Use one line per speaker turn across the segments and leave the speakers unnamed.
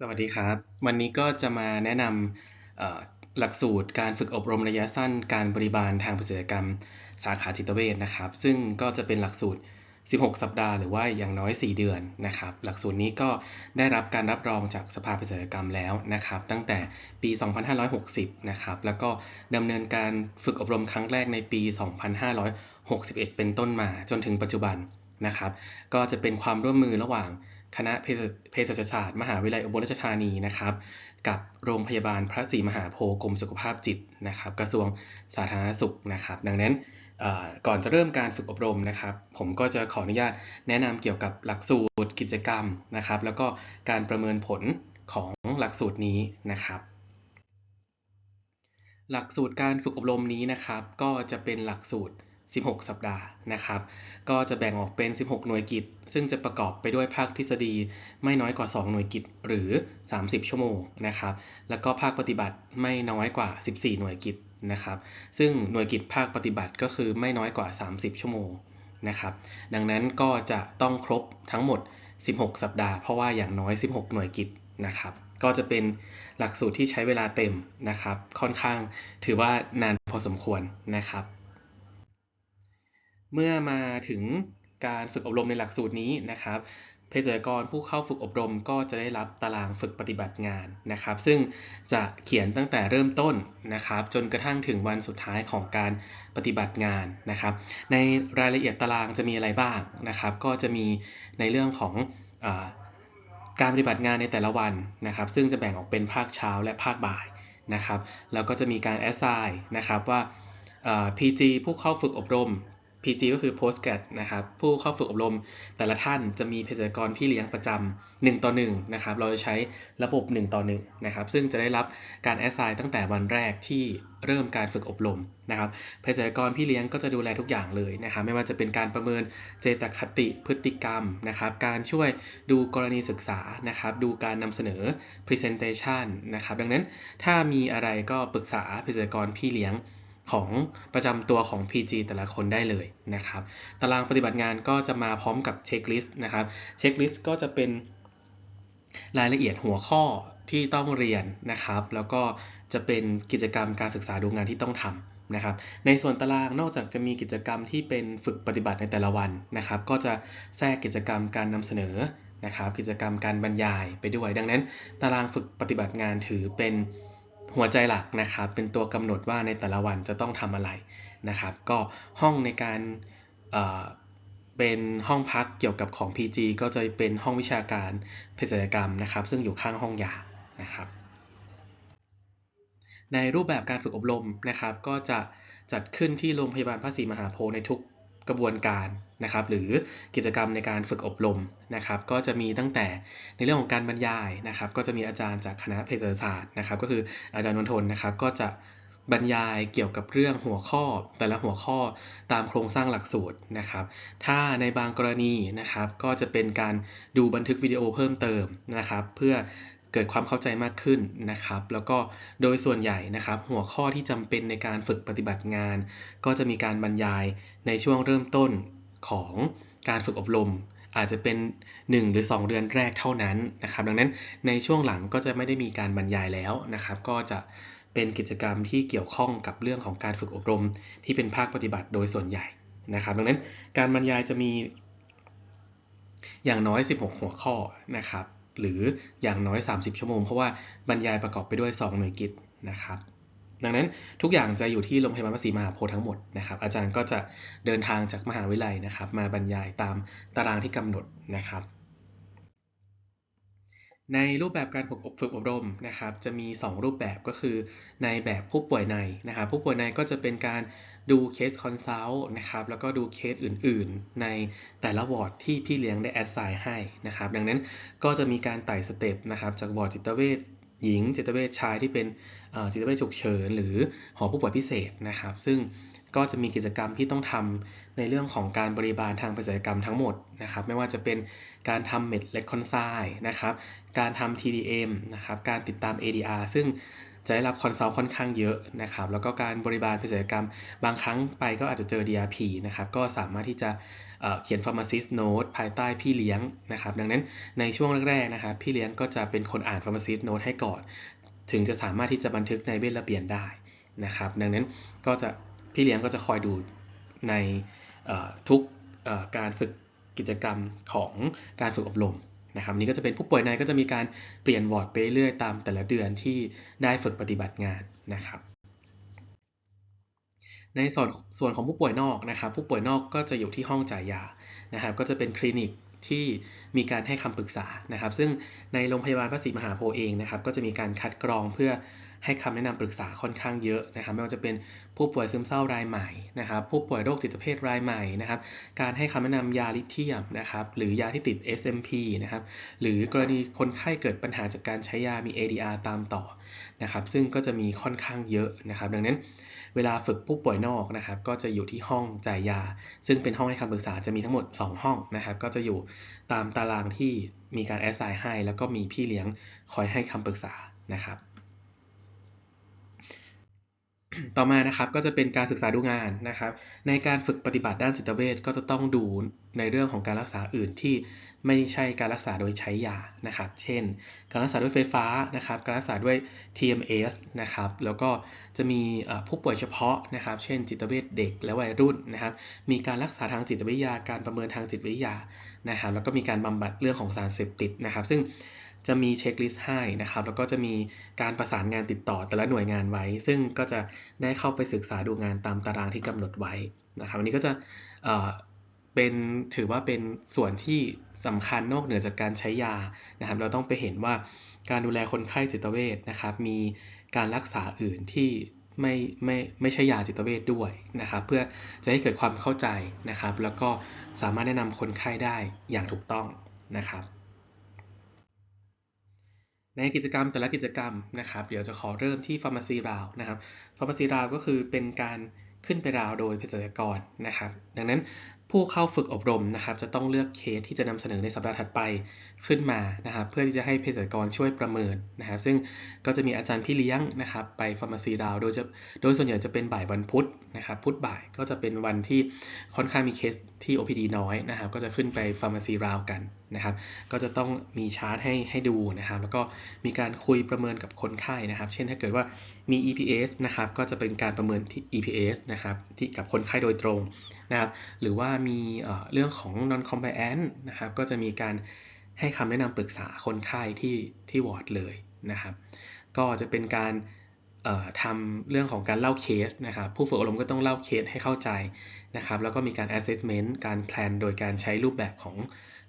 สวัสดีครับ วันนี้ก็จะมาแนะนำหลักสูตรการฝึกอบรมระยะสั้น การบริบาลทางเภสัชกรรม สาขาจิตเวชนะครับ ซึ่งก็จะเป็นหลักสูตร 16 สัปดาห์หรือว่าอย่างน้อย 4 เดือนนะครับ หลักสูตรนี้ก็ได้รับการรับรองจากสภาเภสัชกรรมแล้วนะครับ ตั้งแต่ปี 2560 นะครับ แล้วก็ดำเนินการฝึกอบรมครั้งแรกในปี 2561 เป็นต้นมาจนถึงปัจจุบันนะครับ ก็จะเป็นความร่วมมือระหว่าง คณะเภสัชศาสตร์ มหาวิทยาลัยอุบลราชธานีนะครับ กับโรงพยาบาลพระศรีมหาโพธิ์กรมสุขภาพจิตนะครับ กระทรวงสาธารณสุขนะครับ ดังนั้นก่อนจะเริ่มการฝึกอบรมนะครับ ผมก็จะขออนุญาตแนะนำเกี่ยวกับหลักสูตรกิจกรรมนะครับ แล้วก็การประเมินผลของหลักสูตรนี้นะครับ หลักสูตรการฝึกอบรมนี้นะครับ ก็จะเป็นหลักสูตร 16 สัปดาห์นะครับ ก็จะแบ่งออกเป็น 16 หน่วยกิจ ซึ่งจะประกอบไปด้วยภาคทฤษฎีไม่น้อยกว่า 2 หน่วยกิจหรือ 30 ชั่วโมงนะครับ แล้วก็ภาคปฏิบัติไม่น้อยกว่า 14 หน่วยกิจนะครับ ซึ่งหน่วยกิจภาคปฏิบัติก็คือไม่น้อยกว่า 30 ชั่วโมงนะครับ ดังนั้นก็จะต้องครบทั้งหมด 16 สัปดาห์ เพราะว่าอย่างน้อย 16 หน่วยกิจนะครับ ก็จะเป็นหลักสูตรที่ใช้เวลาเต็มนะครับ ค่อนข้างถือว่านานพอสมควรนะครับ เมื่อมาถึงการฝึกอบรมในหลักสูตรนี้นะครับเภสัชกรผู้เข้าฝึกอบรมก็จะได้รับตารางฝึกปฏิบัติงานนะครับ ซึ่งจะเขียนตั้งแต่เริ่มต้นนะครับ จนกระทั่งถึงวันสุดท้ายของการปฏิบัติงานนะครับ ในรายละเอียดตารางจะมีอะไรบ้างนะครับ ก็จะมีในเรื่องของอการปฏิบัติงานในแต่ละวันนะครับ ซึ่งจะแบ่งออกเป็นภาคเช้าและภาคบ่ายนะครับแล้วก็จะมีการแอสไซน์นะครับว่า PG ผู้เข้าฝึกอบรม PG ก็คือ postgrad นะครับ ผู้เข้าฝึกอบรมแต่ละท่านจะมีเภสัชกรพี่เลี้ยงประจำ1ต่อ1นะครับ เราจะใช้ระบบ 1 ต่อ1นะครับ ซึ่งจะได้รับการแอสไซน์ตั้งแต่วันแรกที่เริ่มการฝึกอบรมนะครับเภสัชกรพี่เลี้ยงก็จะดูแลทุกอย่างเลยนะครับ ไม่ว่าจะเป็นการประเมินเจตคติพฤติกรรมนะครับ การช่วยดูกรณีศึกษานะครับ ดูการนำเสนอ presentation นะครับ ดังนั้นถ้ามีอะไรก็ปรึกษาเภสัชกรพี่เลี้ยง ของประจำตัวของ PG แต่ละคนได้เลยนะครับ ตารางปฏิบัติงานก็จะมาพร้อมกับเช็คลิสต์นะครับ เช็คลิสต์ก็จะเป็นรายละเอียดหัวข้อที่ต้องเรียนนะครับ แล้วก็จะเป็นกิจกรรมการศึกษาดูงานที่ต้องทำนะครับ ในส่วนตารางนอกจากจะมีกิจกรรมที่เป็นฝึกปฏิบัติในแต่ละวันนะครับ ก็จะแทรกกิจกรรมการนำเสนอนะครับ กิจกรรมการบรรยายไปด้วย ดังนั้น ตารางฝึกปฏิบัติงานถือเป็น หัวใจหลักนะครับเป็นตัวกำหนดว่าในแต่ละวันจะต้องทำอะไรนะครับ ก็ห้องในการเป็นห้องพักเกี่ยวกับของ PG ก็จะเป็นห้องวิชาการเภสัชกรรมนะครับ ซึ่งอยู่ข้างห้องยานะครับในรูปแบบการฝึกอบรมนะครับ ก็จะจัดขึ้นที่โรงพยาบาลพระศรีมหาโพธิ์ในทุก กระบวนการนะครับ หรือกิจกรรมในการฝึกอบรมนะครับ ก็จะมีตั้งแต่ในเรื่องของการบรรยายนะครับ ก็จะมีอาจารย์จากคณะเภสัชศาสตร์นะครับ ก็คืออาจารย์นนทนนะครับ ก็จะบรรยายเกี่ยวกับเรื่องหัวข้อ แต่ละหัวข้อตามโครงสร้างหลักสูตรนะครับ ถ้าในบางกรณีนะครับ ก็จะเป็นการดูบันทึกวิดีโอเพิ่มเติมนะครับ เพื่อ เกิดความเข้าใจมากขึ้นนะครับ แล้วก็โดยส่วนใหญ่นะครับ หัวข้อที่จำเป็นในการฝึกปฏิบัติงาน ก็จะมีการบรรยายในช่วงเริ่มต้นของการฝึกอบรม อาจจะเป็น 1 หรือ 2 เดือนแรกเท่านั้นนะครับ ดังนั้นในช่วงหลังก็จะไม่ได้มีการบรรยายแล้วนะครับ ก็จะเป็นกิจกรรมที่เกี่ยวข้องกับเรื่องของการฝึกอบรม ที่เป็นภาคปฏิบัติโดยส่วนใหญ่นะครับ ดังนั้นการบรรยายจะมีอย่างน้อย 16 หัวข้อนะครับ หรืออย่างน้อย 30 ชั่วโมง เพราะว่าบรรยายประกอบไปด้วย 2 หน่วยกิจนะครับดังนั้นทุกอย่างจะอยู่ที่โรงพยาบาลพระศรีมหาโพธิ์ทั้งหมดนะครับอาจารย์ก็จะเดินทางจากมหาวิทยาลัยนะครับ มาบรรยายตามตารางที่กำหนดนะครับ ในรูปแบบการฝึกอบรมนะครับจะมี 2 รูปแบบก็คือ ในแบบผู้ป่วยในนะครับผู้ป่วยในก็จะเป็นการดูเคสคอนซัลท์นะครับแล้วก็ดูเคสอื่นๆ ในแต่ละวอร์ดที่พี่เลี้ยงได้แอดไซน์ให้นะครับดังนั้นก็จะมีการไต่สเต็ปนะครับจากวอร์ดจิตเวช หญิง จิตเวชชายที่เป็นจิตเวชฉุกเฉินหรือหอผู้ป่วยพิเศษนะครับ ซึ่งก็จะมีกิจกรรมที่ต้องทำในเรื่องของการบริบาลทางเภสัชกรรมทั้งหมดนะครับ ไม่ว่าจะเป็นการทำเม็ดเล็กคอนไซนะครับ การทำ TDM นะครับ การติดตาม ADR ซึ่ง จะได้รับคอนซัลท์ค่อนข้างเยอะนะครับแล้วก็การบริบาลเภสัชกรรม บางครั้งไปก็อาจจะเจอ DRP นะครับก็สามารถที่จะเขียน pharmacist note ภายใต้พี่เลี้ยงนะครับดังนั้นในช่วงแรกๆนะครับพี่เลี้ยงก็จะเป็นคนอ่าน pharmacist note ให้ก่อน ถึงจะสามารถที่จะบันทึกในเวทระเบียนได้นะครับดังนั้นก็จะพี่เลี้ยงก็จะคอยดูในทุกการฝึกกิจกรรมของการฝึกอบรม นะครับนี้ก็จะเป็นผู้ป่วยในก็จะมีการเปลี่ยนวอร์ดไปเรื่อยตามแต่ละเดือนที่ได้ฝึกปฏิบัติงานนะครับ ในส่วนส่วนของผู้ป่วยนอกนะครับ ผู้ป่วยนอกก็จะอยู่ที่ห้องจ่ายยานะครับ ก็จะเป็นคลินิกที่มีการให้คำปรึกษานะครับ ซึ่งในโรงพยาบาลพระศรีมหาโพธิ์เองนะครับ ก็จะมีการคัดกรองเพื่อ ให้คำแนะนำปรึกษาค่อนข้างเยอะนะครับ ไม่ว่าจะเป็นผู้ป่วยซึมเศร้ารายใหม่นะครับ ผู้ป่วยโรคจิตเภทรายใหม่นะครับ การให้คำแนะนำยาลิเทียมนะครับ หรือยาที่ติด SMP นะครับ หรือกรณีคนไข้เกิดปัญหาจากการใช้ยามี ADR ตามต่อนะครับ ซึ่งก็จะมีค่อนข้างเยอะนะครับ ดังนั้นเวลาฝึกผู้ป่วยนอกนะครับ ก็จะอยู่ที่ห้องจ่ายยา ซึ่งเป็นห้องให้คำปรึกษาจะมีทั้งหมด 2 ห้องนะครับ ก็จะอยู่ตามตารางที่มีการแอสไซน์ให้ แล้วก็มีพี่เลี้ยงคอยให้คำปรึกษานะครับ ต่อมานะครับก็จะเป็นการศึกษาดูงานนะครับ ในการฝึกปฏิบัติด้านจิตเวชก็จะต้องดูในเรื่องของการรักษาอื่นที่ไม่ใช่การรักษาโดยใช้ยานะครับ เช่น การรักษาด้วยไฟฟ้านะครับ การรักษาด้วย TMS นะครับ แล้วก็จะมีผู้ป่วยเฉพาะนะครับ เช่น จิตเวชเด็กและวัยรุ่นนะครับ มีการรักษาทางจิตวิทยา การประเมินทางจิตวิทยานะครับ แล้วก็มีการบำบัดเรื่องของสารเสพติดนะครับ ซึ่ง จะมีเช็คลิสต์ให้นะครับ แล้วก็จะมีการประสานงานติดต่อแต่ละหน่วยงานไว้ ซึ่งก็จะได้เข้าไปศึกษาดูงานตามตารางที่กำหนดไว้นะครับอันนี้ก็จะเป็นถือว่าเป็นส่วนที่สำคัญนอกเหนือจากการใช้ยานะครับ เราต้องไปเห็นว่าการดูแลคนไข้จิตเวชนะครับ มีการรักษาอื่นที่ไม่ไม่ไม่ใช่ยาจิตเวชด้วยนะครับ เพื่อจะให้เกิดความเข้าใจนะครับ แล้วก็สามารถแนะนำคนไข้ได้อย่างถูกต้องนะครับ ในกิจกรรมแต่ละกิจกรรมนะครับ เดี๋ยวจะขอเริ่มที่ Pharmacy Round นะครับ Pharmacy Round ก็คือเป็นการขึ้นไปราวโดยเภสัชกรนะครับ ดังนั้นผู้เข้าฝึกอบรมนะครับ จะต้องเลือกเคสที่จะนำเสนอในสัปดาห์ถัดไปขึ้นมานะครับ เพื่อที่จะให้เภสัชกรช่วยประเมินนะครับ ซึ่งก็จะมีอาจารย์พี่เลี้ยงนะครับ ไปฟาร์มาซีดาวโดยจะโดยส่วนใหญ่จะเป็นบ่ายวันพุธนะครับ พุธบ่ายก็จะเป็นวันที่ค่อนข้างมีเคสที่ OPD น้อยนะครับ ก็จะขึ้นไปฟาร์มาซีราวกันนะครับ ก็จะต้องมีชาร์ตให้ให้ดูนะครับ แล้วก็มีการคุยประเมินกับคนไข้นะครับ เช่นถ้าเกิดว่ามี EPS นะครับ ก็จะเป็นการประเมินที่ EPS นะครับที่กับคนไข้โดยตรงนะครับ หรือว่ามีเรื่องของ non compliant นะครับ ก็จะมีการให้คำแนะนำปรึกษาคนไข้ที่ที่วอร์ดเลยนะครับ ก็จะเป็นการ ทำเรื่องของการเล่าเคสนะครับผู้ฝึกอบรมก็ต้องเล่าเคสให้เข้าใจนะครับแล้วก็มีการ assessment การแพลนโดยการใช้รูปแบบของ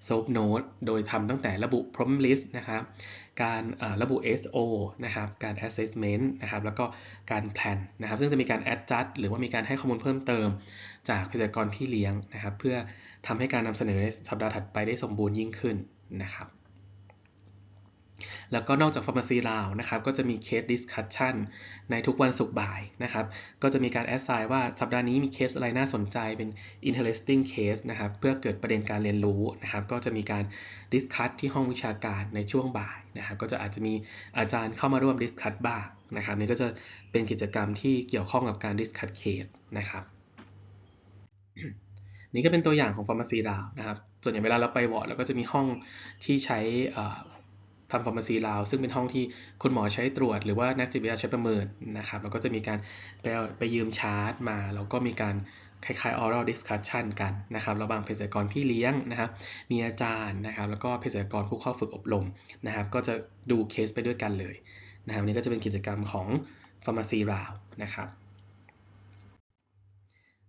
soap note โดยทำตั้งแต่ระบุ problem list นะครับการระบุ SO นะครับการ assessment นะครับแล้วก็การแพลนนะครับซึ่งจะมีการ adjust หรือว่ามีการให้ข้อมูลเพิ่มเติม จากเภสัชกรพี่เลี้ยงนะครับเพื่อทำให้การนำเสนอในสัปดาห์ถัดไปได้สมบูรณ์ยิ่งขึ้นนะครับ แล้วก็นอกจาก Pharmacy r o u นะครับก็จะมี Case Discussion ในทุกวันศุกร์บ่ายนะครับก็จะมีการแอดไซน์ว่าสัปดาห์นี้มีเคสอะไรน่าสนใจเป็น interesting case นะครับเพื่อเกิดประเด็นการเรียนรู้นะครับก็จะมีการ discuss ที่ห้องวิชาการในช่วงบ่ายนะครับก็จะอาจจะมีอาจารย์เข้ามาร่วม discuss บ้างนะครับนี่ก็จะเป็นกิจกรรมที่เกี่ยวข้องกับการ discuss case นะครับนี่ก็เป็นตัวอย่างของ Pharmacy r o u นะครับส่วนใหญ่เวลาเราไปวอร์ดเราก็จะมีห้องที่ใช้ ทำฟาร์มาซีลาวซึ่งเป็นห้องที่คุณหมอใช้ตรวจ หรือว่านักจิตวิทยาใช้ประเมินนะครับแล้วก็จะมีการไปไปยืมชาร์ตมา แล้วก็มีการคล้ายๆ oral discussion กันนะครับระหว่างเภสัชกรพี่เลี้ยงนะครับ มีอาจารย์นะครับ แล้วก็เภสัชกรผู้เข้าฝึกอบรมนะครับ ก็จะดูเคสไปด้วยกันเลยนะครับนี่ก็จะเป็นกิจกรรมของ Pharmacy Round นะครับ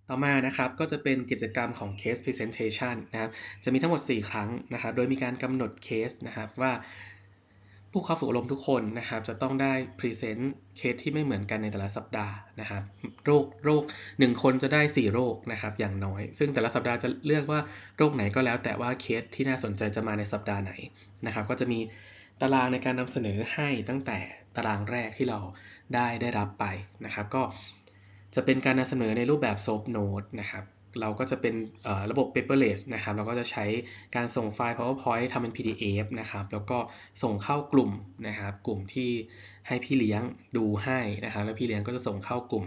ต่อมานะครับก็จะเป็นกิจกรรมของ Case Presentation นะครับ จะมีทั้งหมด 4 ครั้งนะครับ โดยมีการกำหนดเคสนะครับว่า ผู้เข้าฝึกอบรมทุกคนนะครับ จะต้องได้พรีเซนต์เคสที่ไม่เหมือนกันในแต่ละสัปดาห์นะครับโรคโรค1คนจะได้ 4 โรคนะครับอย่างน้อย ซึ่งแต่ละสัปดาห์จะเลือกว่าโรคไหนก็แล้ว แต่ว่าเคสที่น่าสนใจจะมาในสัปดาห์ไหนนะครับ ก็จะมีตารางในการนำเสนอให้ตั้งแต่ตารางแรกที่เราได้ได้รับไปนะครับ ก็จะเป็นการนำเสนอในรูปแบบโซฟโนดนะครับ เราก็จะเป็นระบบ paperless นะครับ เราก็จะใช้การส่งไฟล์ powerpoint ทำเป็น pdf นะครับ แล้วก็ส่งเข้ากลุ่มนะครับ กลุ่มที่ให้พี่เลี้ยงดูให้นะครับ แล้วพี่เลี้ยงก็จะส่งเข้ากลุ่ม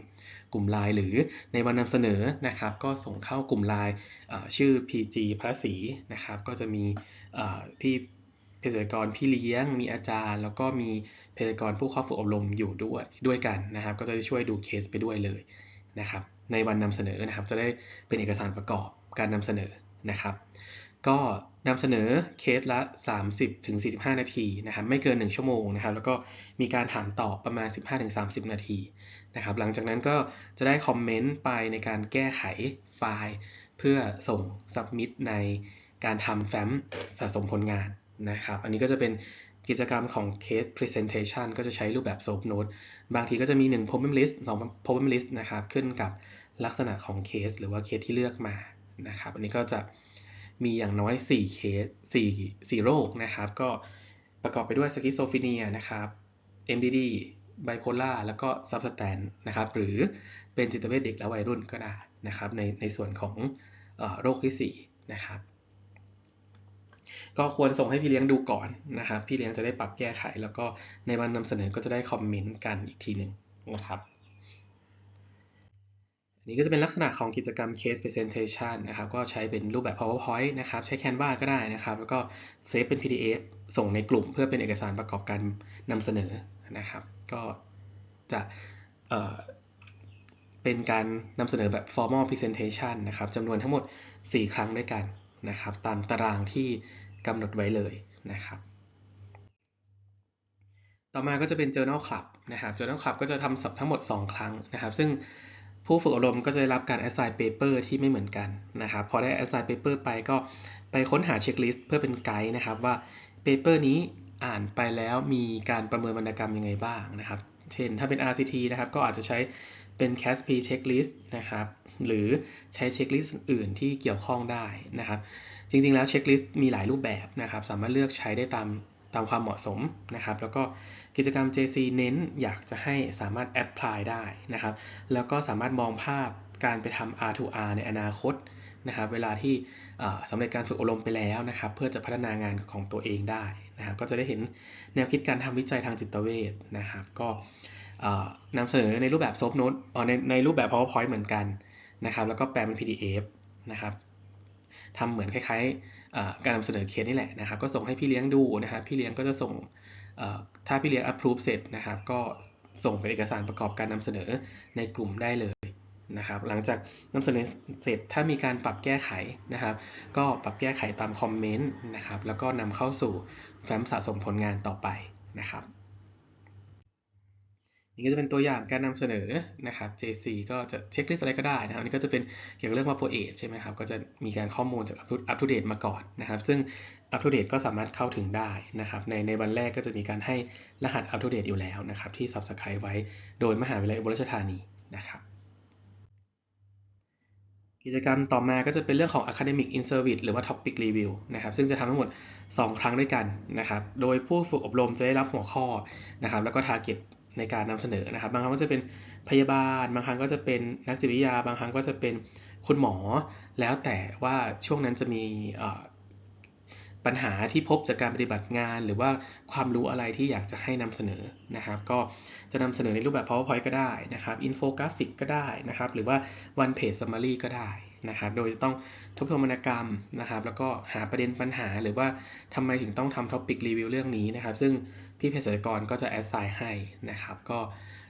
กลุ่มไลน์หรือในวันนำเสนอนะครับ ก็ส่งเข้ากลุ่มไลน์ชื่อ PG พระศรีนะครับ ก็จะมีพี่เภสัชกรพี่เลี้ยง มีอาจารย์ แล้วก็มีเภสัชกรผู้เข้าฝึกอบรมอยู่ด้วยด้วยกันนะครับ ก็จะช่วยดูเคสไปด้วยเลยนะครับ ในวันนำเสนอนะครับ จะได้เป็นเอกสารประกอบการนำเสนอนะครับ ก็นำเสนอเคสละ 30ถึง45 นาทีนะครับ ไม่เกิน 1 ชั่วโมงนะครับ แล้วก็มีการถามตอบประมาณ 15ถึง30 นาทีนะครับ หลังจากนั้นก็จะได้คอมเมนต์ไปในการแก้ไขไฟล์ เพื่อส่ง submit ในการทำแฟ้มสะสมผลงานนะครับ อันนี้ก็จะเป็นกิจกรรมของ case presentation ก็จะใช้รูปแบบ soap note บางทีก็จะมี 1 problem list 2 problem list นะครับ ขึ้นกับ ลักษณะของเคสหรือว่าเคสที่เลือกมานะครับอันนี้ก็จะมีอย่างน้อย 4 เคส 4 4 โรคนะครับ ก็ประกอบไปด้วยสกิสโซฟีเนียนะครับ MDD ไบโพล่าแล้วก็ซับสแตนนะครับ หรือเป็นจิตเวชเด็กและวัยรุ่นก็ได้นะครับ ในในส่วนของโรคที่ 4 นะครับ ก็ควรส่งให้พี่เลี้ยงดูก่อนนะครับ พี่เลี้ยงจะได้ปรับแก้ไข แล้วก็ในวันนำเสนอก็จะได้คอมเมนต์กันอีกทีหนึ่งนะครับ นี่ก็จะเป็นลักษณะของกิจกรรม case presentation นะครับ ก็ใช้เป็นรูปแบบ powerpoint นะครับ ใช้ canva ก็ได้นะครับ แล้วก็เซฟเป็น pdf ส่งในกลุ่มเพื่อเป็นเอกสารประกอบการนำเสนอนะครับ ก็จะเเป็นการนำเสนอแบบ formal presentation นะครับจำนวนทั้งหมด 4 ครั้งด้วยกันนะครับ ตามตารางที่กำหนดไว้เลยนะครับต่อมาก็จะเป็น journal club นะครับ journal club ก็จะทำทั้งหมด 2 ครั้งนะครับ ซึ่ง ผู้ฝึกอบรมก็จะได้รับการ assign paper ที่ไม่เหมือนกันนะครับ พอได้ assign paper ไปก็ไปค้นหาเช็คลิสต์เพื่อเป็นไกด์นะครับว่า paper นี้อ่านไปแล้วมีการประเมินวรรณกรรมยังไงบ้างนะครับ เช่นถ้าเป็น RCT นะครับ ก็อาจจะใช้เป็น CASP checklist นะครับ หรือใช้เช็คลิสต์อื่นที่เกี่ยวข้องได้นะครับ จริงๆแล้วเช็คลิสต์มีหลายรูปแบบนะครับ สามารถเลือกใช้ได้ตาม ตามความเหมาะสมนะครับ แล้วก็กิจกรรม JC เน้นอยากจะให้สามารถแอดพลายได้นะครับ แล้วก็สามารถมองภาพการไปทำ R2R ในอนาคตนะครับ เวลาที่สำเร็จการฝึกอบรมไปแล้วนะครับ เพื่อจะพัฒนางานของตัวเองได้นะครับ ก็จะได้เห็นแนวคิดการทำวิจัยทางจิตเวชนะครับ ก็นำเสนอในรูปแบบซอฟโน้ตในในรูปแบบ PowerPoint เหมือนกันนะครับ แล้วก็แปลเป็น PDF นะครับ ทำเหมือนคล้ายๆการนำเสนอเคสนี่แหละนะครับ ก็ส่งให้พี่เลี้ยงดูนะครับพี่เลี้ยงก็จะส่งถ้าพี่เลี้ยง approve เสร็จนะครับ ก็ส่งเป็นเอกสารประกอบการนำเสนอในกลุ่มได้เลยนะครับ หลังจากนำเสนอเสร็จถ้ามีการปรับแก้ไขนะครับ ก็ปรับแก้ไขตามคอมเมนต์นะครับ แล้วก็นำเข้าสู่แฟ้มสะสมผลงานต่อไปนะครับ นี่ก็จะเป็นตัวอย่างการนำเสนอนะครับ JC ก็จะเช็คลิสต์อะไรก็ได้นะครับนี่ก็จะเป็นเกี่ยวกับเรื่องว่าโปรเอทใช่ไหมครับ ก็จะมีการข้อมูลจากอัปทูเดตมาก่อนนะครับ ซึ่งอัปทูเดตก็สามารถเข้าถึงได้นะครับ ในในวันแรกก็จะมีการให้รหัสอัปทูเดตอยู่แล้วนะครับ ที่ Subscribe ไว้โดยมหาวิทยาลัยอุบลราชธานีนะครับกิจกรรมต่อมาก็จะเป็นเรื่องของ academic in service หรือว่า topic review นะครับ ซึ่งจะทำทั้งหมด 2 ครั้งด้วยกันนะครับ โดยผู้ฝึกอบรมจะได้รับหัวข้อนะครับ แล้วก็ target ในการนำเสนอนะครับ บางครั้งก็จะเป็นพยาบาล บางครั้งก็จะเป็นนักจิตวิทยา บางครั้งก็จะเป็นคุณหมอ แล้วแต่ว่าช่วงนั้นจะมีปัญหาที่พบจากการปฏิบัติงาน หรือว่าความรู้อะไรที่อยากจะให้นำเสนอนะครับ ก็จะนำเสนอในรูปแบบ powerpoint ก็ได้นะครับอินโฟกราฟิกก็ได้นะครับ หรือว่า one page summary ก็ได้ นะครับ โดยจะต้องทบทวนวรรณกรรมนะครับ แล้วก็หาประเด็นปัญหา หรือว่าทำไมถึงต้องทำ topic review เรื่องนี้นะครับ ซึ่งพี่เภสัชกรก็จะแอดไซน์ให้นะครับ ก็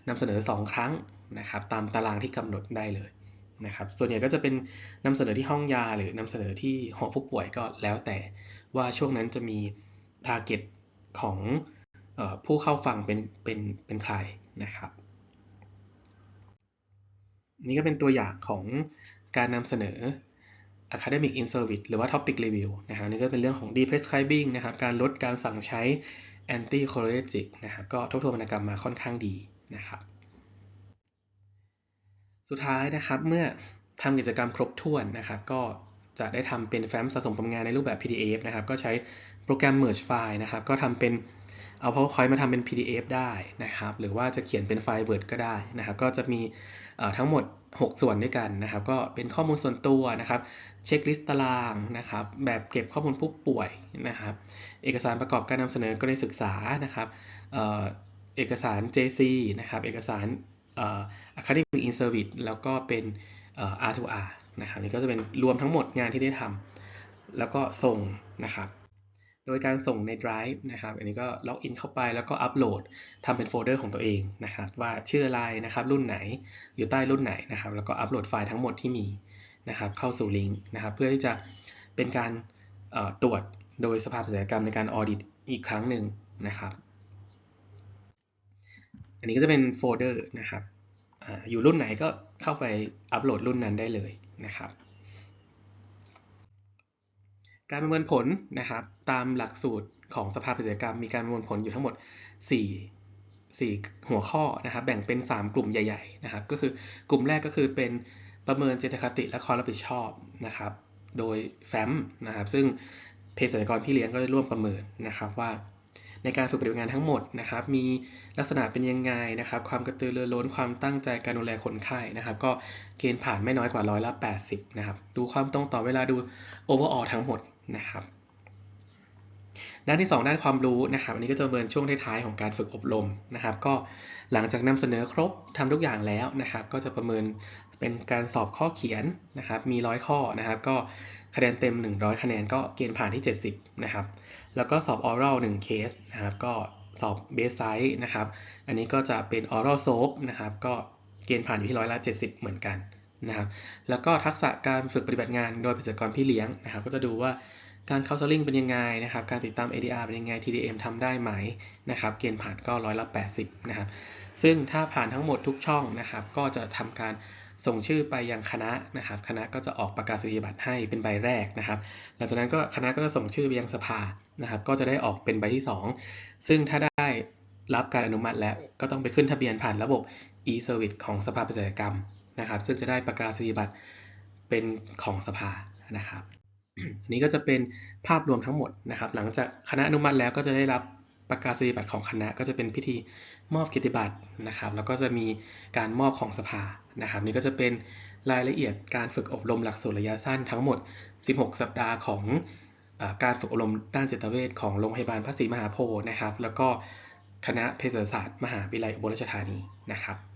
นำเสนอ 2 ครั้งนะครับ ตามตารางที่กำหนดได้เลยนะครับ ส่วนใหญ่ก็จะเป็นนำเสนอที่ห้องยา หรือนำเสนอที่หอผู้ป่วยก็แล้วแต่ว่าช่วงนั้นจะมี target ของผู้เข้าฟังเป็นเป็นเป็นใครนะครับนี่ก็เป็นตัวอย่างของ การนำเสนอ academic in service หรือว่า topic review นะครับนี่ก็เป็นเรื่องของ deprescribing นะครับ การลดการสั่งใช้ anticholinergic นะครับ ก็ทบทวนวรรณกรรมมาค่อนข้างดีนะครับ สุดท้ายนะครับ เมื่อทำกิจกรรมครบถ้วนนะครับ ก็จะได้ทำเป็นแฟ้มสะสมผลงานในรูปแบบ PDF นะครับ ก็ใช้โปรแกรม Merge File นะครับ ก็ทำเป็น เอา PowerPoint มาทำเป็น PDF ได้นะครับ หรือว่าจะเขียนเป็นไฟล์ Word ก็ได้นะครับ ก็จะมีทั้งหมด 6 ส่วนด้วยกันนะครับ ก็เป็นข้อมูลส่วนตัวนะครับ เช็คลิสต์ตารางนะครับ แบบเก็บข้อมูลผู้ป่วยนะครับ เอกสารประกอบการนำเสนอกรณีศึกษานะครับเอกสาร JC นะครับ เอกสาร Academic in Service แล้วก็เป็น R2R นะครับ นี่ก็จะเป็นรวมทั้งหมดงานที่ได้ทำแล้วก็ส่งนะครับ โดยการส่งใน Drive นะครับ อันนี้ก็ล็อกอินเข้าไปแล้วก็อัปโหลดทำเป็นโฟลเดอร์ของตัวเองนะครับ ว่าชื่ออะไรนะครับ รุ่นไหนอยู่ใต้รุ่นไหนนะครับ แล้วก็อัปโหลดไฟล์ทั้งหมดที่มีนะครับ เข้าสู่ลิงก์นะครับ เพื่อที่จะเป็นการตรวจโดยสภาปัตยกรรมในการออดิตอีกครั้งหนึ่งนะครับ อันนี้ก็จะเป็นโฟลเดอร์นะครับออยู่รุ่นไหนก็เข้าไปอัปโหลดรุ่นนั้นได้เลยนะครับ การประเมินผลนะครับตามหลักสูตรของสภาปัตยกรรม มีการประเมินผลอยู่ทั้งหมด 4 4 หัวข้อนะครับแบ่งเป็น 3 กลุ่มใหญ่ๆนะครับก็คือกลุ่มแรกก็คือเป็นประเมินเจตคติและความรับผิดชอบนะครับโดยแฟ้มนะครับซึ่งเภสัชกรพี่เลี้ยงก็ได้ร่วมประเมินนะครับว่า ในการฝึกปฏิบัติงานทั้งหมดนะครับมีลักษณะเป็นยังไงนะครับความกระตือรือร้นความตั้งใจการดูแลคนไข้นะครับ ก็เกณฑ์ผ่านไม่น้อยกว่าร้อยละ80นะครับดูความตรงต่อเวลาดู overall ทั้งหมด นะครับด้านที่ 2 ด้านความรู้นะครับ อันนี้ก็จะประเมินช่วงท้ายๆของการฝึกอบรมนะครับ ก็หลังจากนำเสนอครบทำทุกอย่างแล้วนะครับ ก็จะประเมินเป็นการสอบข้อเขียนนะครับ มีร้อยข้อนะครับ ก็คะแนนเต็ม 100 คะแนนก็เกณฑ์ผ่านที่ 70 นะครับ แล้วก็สอบ oral 1 case นะครับ ก็สอบ base site นะครับ อันนี้ก็จะเป็น oral soap นะครับ ก็เกณฑ์ผ่านอยู่ที่ร้อยละ 70 เหมือนกัน นะครับ แล้วก็ทักษะการฝึกปฏิบัติงานโดยเภสัชกรพี่เลี้ยงนะครับ ก็จะดูว่าการ counseling เป็นยังไงนะครับ การติดตาม ADR เป็นยังไง TDM ทำได้ไหมนะครับ เกณฑ์ผ่านก็ร้อยละ80 นะครับ ซึ่งถ้าผ่านทั้งหมดทุกช่องนะครับ ก็จะทำการส่งชื่อไปยังคณะนะครับ คณะก็จะออกประกาศนียบัตรให้เป็นใบแรกนะครับ หลังจากนั้นก็คณะก็จะส่งชื่อไปยังสภานะครับ ก็จะได้ออกเป็นใบที่ 2 ซึ่งถ้าได้รับการอนุมัติแล้วก็ต้องไปขึ้นทะเบียนผ่านระบบ e-service ของสภาเภสัชกรรม นะครับ ซึ่งจะได้ประกาศนียบัตรเป็นของสภานะครับนี้ก็จะเป็นภาพรวมทั้งหมดนะครับ หลังจากคณะอนุมัติแล้วก็จะได้รับประกาศนียบัตรของคณะก็จะเป็นพิธีมอบเกียรติบัตรนะครับ แล้วก็จะมีการมอบของสภานะครับ นี่ก็จะเป็นรายละเอียดการฝึกอบรมหลักสูตรระยะสั้นทั้งหมด 16 สัปดาห์ของอการฝึกอบรมด้านจิตเวชของโรงพยาบาลพระศรีมหาโพธิ์นะครับ แล้วก็คณะเภสัชศาสตร์มหาวิทยาลัยอุบลราชธานีนะครับ